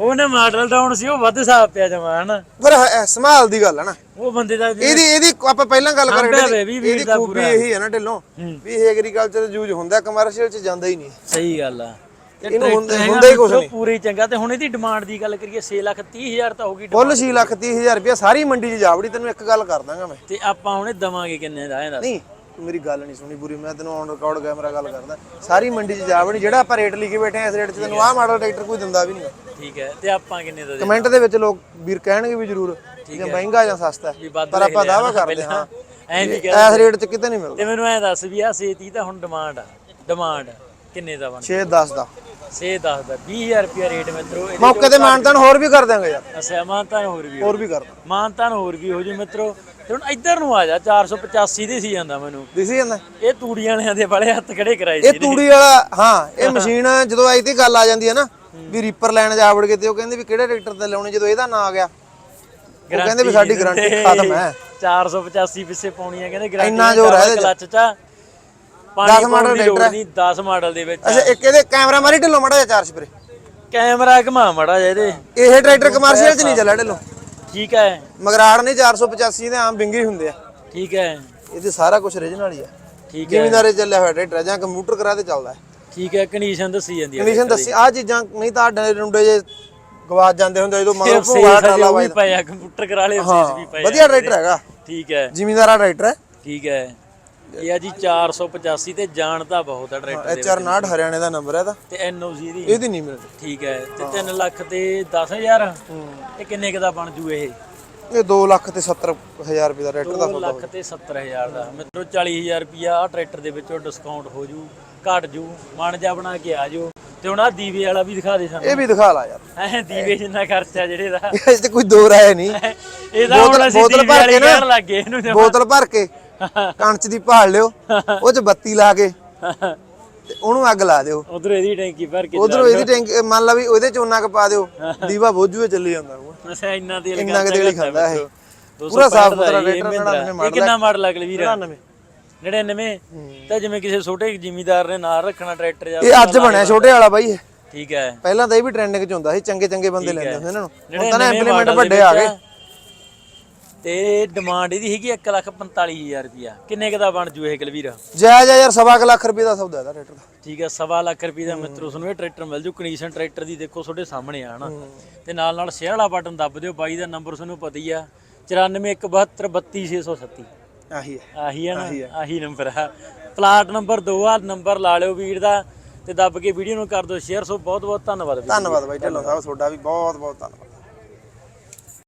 ਉਹਨੇ ਮਾਡਲ ਡਾਊਨ ਸੀ ਉਹ ਵੱਧ ਹਿਸਾਬ ਪਿਆ ਜਮਾ ਹਨਾ। ਪਰ ਹ- ਸੰਭਾਲ ਦੀ ਗੱਲ ਹੈ ਨਾ। ਉਹ ਬੰਦੇ ਦਾ ਜੀ- ਇਹਦੀ ਇਹਦੀ ਆਪਾਂ ਪਹਿਲਾਂ ਗੱਲ ਕਰ ਸਾਂਭਿਆ ਰਹੇ ਵੇ ਵੀਰ ਇਹਦੀ ਦਾ ਖੂਬੀ ਇਹੀ ਹੈ ਨਾ ਢਿੱਲੋਂ ਹੂੰ। ਵੀ ਇਹ ਐਗਰੀਕਲਚਰ ਯੂਜ਼ ਹੁੰਦਾ ਕਮਰਸ਼ੀਅਲ ਚ ਜਾਂਦਾ ਹੀ ਨਹੀਂ। ਸਹੀ ਗੱਲ ਆ। ਤੇ ਇਹਨੂੰ tractor ਹੁੰਦਾ- ਹੈਗਾ ਹੁੰਦਾ ਹੀ ਕੁਛ ਨਹੀਂ। ਪੂਰੀ ਚੰਗਾ ਤੇ ਹੁਣ ਇਹਦੀ ਡਿਮਾਂਡ ਦੀ ਗੱਲ ਕਰੀਏ 6 ਲੱਖ 30 ਹਜ਼ਾਰ ਤਾਂ ਹੋਗੀ ਫੁੱਲ 6 ਲੱਖ 30 ਹਜ਼ਾਰ ਰੁਪਇਆ ਸਾਰੀ ਮੰਡੀ 'ਚ ਜਾਵੜੀ ਤੈਨੂੰ ਇੱਕ ਗੱਲ ਕਰ ਦਾਂਗਾ ਮੈਂ। ਤੇ ਆਪਾਂ ਹੁਣੇ ਦਵਾਂਗੇ ਕਿੰਨੇ ਦਾ ਇਹਦਾ ਨਹੀਂ ਤੂੰ ਮੇਰੀ ਗੱਲ ਨਹੀਂ ਸੁਣੀ ਪੂਰੀ ਮੈਂ ਤੈਨੂੰ ਔਨ ਰਿਕਾਰਡ ਕੈਮਰਾ ਗੱਲ ਕਰਦਾ। ਸਾਰੀ ਮੰਡੀ 'ਚ ਜਾਵੜੀ ਜਿਹੜਾ ਆਪਾਂ ਰੇਟ ਲਿਖੇ ਬੈਠੇ ਆ ਇਸ ਰੇਟ 'ਚ ਤੈਨੂੰ ਆਹ ਮਾਡਲ ਟਰੈਕਟਰ ਕੋਈ ਦਿੰਦਾ ਵੀ ਨਹੀਂ ਠੀਕ ਹੈ ਤੇ ਆਪਾਂ ਕਿੰਨੇ ਦਾ ਦੇ ਕਮੈਂਟ ਦੇ ਵਿੱਚ ਲੋਕ ਵੀਰ ਕਹਿਣਗੇ ਵੀ ਜ਼ਰੂਰ ਕਿ ਮਹਿੰਗਾ ਜਾਂ ਸਸਤਾ ਹੈ। ਪਰ ਆਪਾਂ ਦਾਵਾ ਕਰਦੇ ਹਾਂ। ਐਂ ਵੀ ਕਹਿ ਇਸ ਰੇਟ 'ਚ ਕਿਤੇ ਨਹੀਂ ਮਿਲਦਾ। ਤੇ ਮੈਨੂੰ ਐ ਦੱਸ ਵੀ ਆ ਸੇਤੀ ਤਾਂ ਹੁਣ ਡਿਮਾਂਡ ਆ। ਡਿਮਾਂਡ ਕਿੰਨੇ ਦਾ ਬਣ 6 10 ਦਾ। ਸੇ 10 ਦਾ 20000 ਰੁਪਿਆ ਰੇਟ ਮਿੱਤਰੋ ਇਹਦੇ ਮੌਕੇ ਤੇ ਮਾਨਤਾਨ ਹੋਰ ਵੀ ਕਰ ਦਾਂਗੇ ਯਾਰ। ਅਸਿਆ ਮਾਨਤਾਨ ਹੋਰ ਵੀ ਹੋਰ ਵੀ ਕਰ ਦਾਂਗੇ ਮਾਨਤਾਨ ਹੋਰ ਵੀ ਹੋ ਜੂ ਮਿੱਤਰੋ ਤੇ ਹੁਣ ਇੱਧਰ ਨੂੰ ਆ ਜਾ 485 ਦੇ ਸੀ ਜਾਂਦਾ ਮੈਨੂੰ। ਦਿਸੀ ਜਾਂਦਾ? ਇਹ ਤੂੜੀਆਂ ਵਾਲਿਆਂ ਦੇ ਬੜੇ ਹੱਥ ਖੜੇ ਕਰਾਏ ਇਹ ਸੀ। ਤੂੜੀ ਵਾਲਾ ਹਾਂ ਇਹ ਮਸ਼ੀਨ ਜਦੋਂ ਆਈ ਤੇ ਗੱਲ ਆ ਜਾਂਦੀ ਹੈ ਨਾ ਵੀ ਰੀਪਰ ਲੈਣ ਜਾ ਵੜ ਕੇ ਤੇ ਉਹ ਕਹਿੰਦੇ ਵੀ ਕਿਹੜੇ ਟਰੈਕਟਰ ਤੇ ਲਾਉਣੇ ਜਦੋਂ ਇਹਦਾ ਨਾਂ ਆ ਗਿਆ। ਉਹ ਕਹਿੰਦੇ ਵੀ ਸਾਡੀ ਗਾਰੰਟੀ ਖਤਮ ਹੈ। 485 ਪਿੱਛੇ ਪਾਉਣੀ ਹੈ ਕਹਿੰਦੇ ਗਾਰੰਟੀ ਇੰਨਾ ਜ਼ੋਰ ਹੈ। ਕਲੱਚ ਚ। ਪਾਣੀ ਮਾਡਲ ਦੀ ਲੋੜ ਨਹੀਂ 10 ਮਾਡਲ ਦੇ ਵਿੱਚ ਅੱਛਾ ਇੱਕ ਇਹਦੇ ਕੈਮਰਾ ਮਾਰੀ ਢਿੱਲੋਂ ਮੜਾ ਜਾ ਚਾਰ ਸਪਰੇ ਕੈਮਰਾ ਘਮਾ ਮੜਾ ਜਾ ਇਹਦੇ। ਇਹ ਟਰੈਕਟਰ ਕਮਰਸ਼ੀਅਲ ਚ ਨਹੀਂ ਚੱਲਿਆ ਢਿੱਲੋਂ। ਠੀਕ ਹੈ। ਮਗਰਾੜ ਨੇ 485 ਦੇ ਆਮ ਬਿੰਗੇ ਹੁੰਦੇ ਆ। ਠੀਕ ਹੈ। ਇਹਦੇ ਸਾਰਾ ਕੁਝ origignal ਹੀ ਆ। ਠੀਕ ਹੈ। ਜ਼ਿਮੀਂਦਾਰੇ ਚੱਲਿਆ ਹੋਇਆ ਟਰੈਕਟਰ ਜਾਂ ਕੰਪਿਊਟਰ ਕਰਾ ਤੇ ਚੱਲਦਾ ਹੈ। ਠੀਕ ਹੈ ਕੰਡੀਸ਼ਨ ਦੱਸੀ ਜਾਂਦੀ ਹੈ ਕੰਡੀਸ਼ਨ ਦੱਸੀ। ਆ ਚੀਜ਼ਾਂ ਨਹੀਂ ਤਾਂ ਡੰਡੇ ਡੁੰਡੇ ਜੇ ਗਵਾਚ ਜਾਂਦੇ ਹੁੰਦੇ ਜਦੋਂ ਮਗਰ ਭੂਆ ਟਰਾਲਾ ਉਹ ਵੀ ਵਾਇਦਾ ਪਏ ਆ ਕੰਪਿਊਟਰ ਕਰਾ ਲਿਓ ਸੇਸ ਵੀ ਪਏ ਆ। ਵਧੀਆ ਟਰੈਕਟਰ ਹੈਗਾ। ਠੀਕ ਹੈ। ਜ਼ਿਮੀਂਦਾਰਾ ਟਰੈਕਟਰ ਹੈ। ਠੀਕ ਹੈ। ਇਹ ਆ ਜੀ 485 ਤੇ ਜਾਣ ਤਾਂ ਬਹੁਤ ਆ ਟਰੈਕਟਰ ਦੇ ਐਚ ਆਰ 59 ਹਰਿਆਣੇ ਦਾ ਨੰਬਰ ਹੈ ਇਹਦਾ। ਤੇ ਐਨਓਸੀ ਦੀ। ਇਹਦੀ ਨਹੀਂ ਮਿਲਦੀ। ਠੀਕ ਹੈ ਤੇ 3 ਲੱਖ ਤੇ 10000 ਇਹ ਕਿੰਨੇ ਕੁ ਦਾ ਬਣ ਜੂ ਇਹ? ਇਹ 2 ਲੱਖ ਤੇ 70 ਹਜ਼ਾਰ ਰੁਪਏ ਦਾ ਟਰੈਕਟਰ ਦਾ 2 ਲੱਖ ਤੇ 70000 ਦਾ। ਮਿੱਤਰੋ 40000 ਰੁਪਿਆ ਆ ਟਰੈਕਟਰ ਦੇ ਵਿੱਚੋਂ ਡਿਸਕਾਊਂਟ ਹੋ ਜੂ ਘਟ ਜੂ ਮਨ ਜਾ ਬਣਾ ਕੇ ਆ ਜਾਓ। ਤੇ ਹੁਣ ਆ ਦੀਵੇ ਵਾਲਾ ਵੀ ਦਿਖਾ ਦੇ ਸਾਨੂੰ। ਇਹ ਵੀ ਦਿਖਾ ਲਾ ਯਾਰ। ਐ ਦੀਵੇ ਜਿੰਨਾ ਖਰਚਾ ਜਿਹੜੇ ਦਾ। ਇਹ 'ਚ ਕੋਈ ਦੋ ਰਾਏ ਨਹੀਂ। ਇਹਦਾ ਹੁਣ ਬੋਤਲ- ਅਸੀਂ ਬੋਤਲ ਦੀਵੇ ਭਰ ਵਾਲੀ ਕੇ ਨਾ- ਕਹਿਣ ਲੱਗ ਇਹਨੂੰ। ਬੋਤਲ ਭਰ ਕੇ। ਕਣਚ ਦੀ ਭਾਲ ਲਿਓ ਉਹ 'ਚ ਬੱਤੀ ਲਾ ਕੇ ਤੇ ਉਹਨੂੰ ਅੱਗ ਲਾ ਦਿਓ। ਉਧਰ ਇਹਦੀ ਟੈਂਕੀ ਭਰ ਕੇ ਉਧਰੋਂ ਇਹਦੀ ਟੈਂਕ ਮੰਨ ਲਾ ਵੀ ਉਹਦੇ ਚ ਉਹਨਾਂ ਕ ਪਾ ਦਿਓ ਦੀਵਾ ਬੋਝੂਏ ਚੱਲੀ ਜਾਂਦਾ ਉਹ। ਇੰਨਾ ਤੇਲ ਇੰਨਾ ਕੁ ਤੇਲ ਖਾਂਦਾ ਇਹ। ਪੂਰਾ ਸਾਫ਼ ਸੁਥਰਾ ਟਰੈਕਟਰ ਜਿਹੜਾ ਇਹ ਕਿੰਨਾ ਮਾਡਲ ਅਗਲੀ ਵੀਰ? 99 99 ਤਾਂ ਜਿਵੇਂ ਕਿਸੇ ਛੋਟੇ ਜ਼ਿਮੀਦਾਰ ਨੇ ਨਾਲ ਰੱਖਣਾ ਟਰੈਕਟਰ ਜਾਂ ਇਹ ਅੱਜ ਬਣਿਆ ਛੋਟੇ ਵਾਲਾ ਬਾਈ ਠੀਕ ਹੈ। ਪਹਿਲਾਂ ਤਾਂ ਇਹ ਵੀ ਟ੍ਰੈਂਡਿੰਗ ਚ ਹੁੰਦਾ ਸੀ ਚੰਗੇ ਚੰਗੇ ਬੰਦੇ ਲੈਂਦੇ ਹੁੰਦੇ ਇਹਨਾਂ ਨੂੰ ਹੁਣ ਤਾਂ 99 ਇੰਪਲੀਮੈਂਟ ਵੱਡੇ ਆ ਗਏ। ਤੇ ਡਿਮਾਂਡ ਇਹਦੀ ਹੈਗੀ 145000 ਰੁਪਿਆ ਕਿੰਨੇ ਕ ਦਾ ਬਣ ਜੂ ਇਹ ਕਲਵੀਰ? ਜਾਇਜ਼ ਆ ਯਾਰ ਸਵਾ ਕੁ ਲੱਖ ਰੁਪਏ ਦਾ ਸੌਦਾ ਇਹਦਾ ਟਰੈਕਟਰ ਦਾ। ਠੀਕ ਹੈ ਸਵਾ ਲੱਖ ਰੁਪਏ ਦਾ ਮਿੱਤਰੋ ਤੁਹਾਨੂੰ ਇਹ ਟਰੈਕਟਰ ਮਿਲ ਜੂ ਕੰਡੀਸ਼ਨ ਟਰੈਕਟਰ ਦੀ ਦੇਖੋ ਤੁਹਾਡੇ ਸਾਹਮਣੇ ਆ ਹਨਾ ਤੇ ਨਾਲ ਨਾਲ ਸ਼ੇਅਰ ਵਾਲਾ ਬਟਨ ਦੱਬ ਦਿਓ ਬਾਈ ਦਾ ਨੰਬਰ ਤੁਹਾਨੂੰ ਪਤਾ ਹੀ ਆ 9417232637 ਆਹੀ ਹੈ ਆਹੀ ਆ ਨਾ ਆਹੀ ਨੰਬਰ ਆ। ਪਲਾਟ ਨੰਬਰ 2 ਆ ਨੰਬਰ ਲਾ ਲਿਓ ਵੀਰ ਦਾ ਤੇ ਦੱਬ ਕੇ ਵੀਡੀਓ ਨੂੰ ਕਰ ਦਿਓ ਸ਼ੇਅਰ ਸੋ ਬਹੁਤ ਬਹੁਤ ਧੰਨਵਾਦ ਵੀਰ ਧੰਨਵਾਦ ਬਾਈ ਢਿੱਲੋਂ ਸਾਹਿਬ ਤੁਹਾਡਾ ਵੀ ਬਹੁਤ ਬਹੁਤ ਧੰਨਵਾਦ।